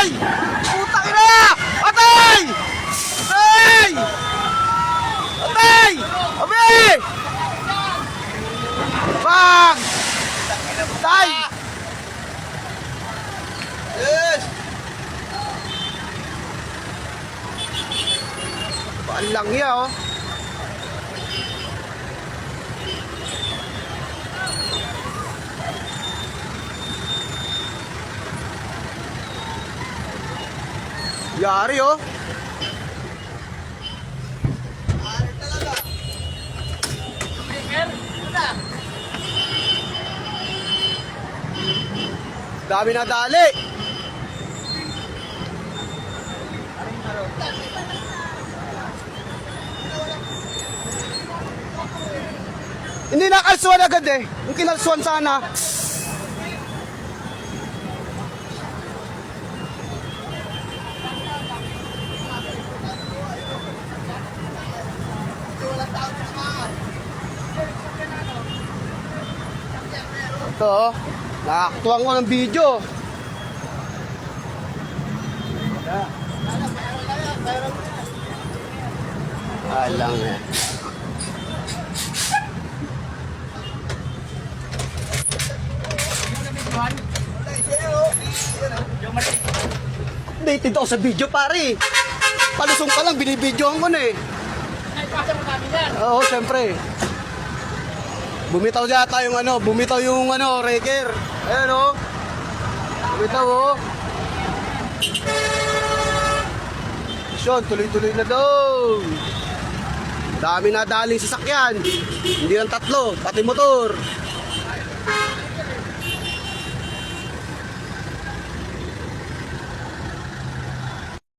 Atay! Putang ina! Atay! Atay! Atay! Abi! Bang! Atay! Yes! Paan lang niya, oh. Yari, oh. Dami na dali. Hindi na kalsuan agad eh. Yung kinalsuan sana. Ito, oh. nakaktuwang ko ng video. Alang eh. Dated ako sa video pare. Palusong ka lang, binibidyohan ko na eh. Oo, siyempre. Bumitaw yata yung ano, bumitaw yung ano, reker. Ayan oh. Bumitaw oh. Action, tuloy-tuloy na daw. Dami na daling sasakyan. Hindi lang tatlo, pati motor.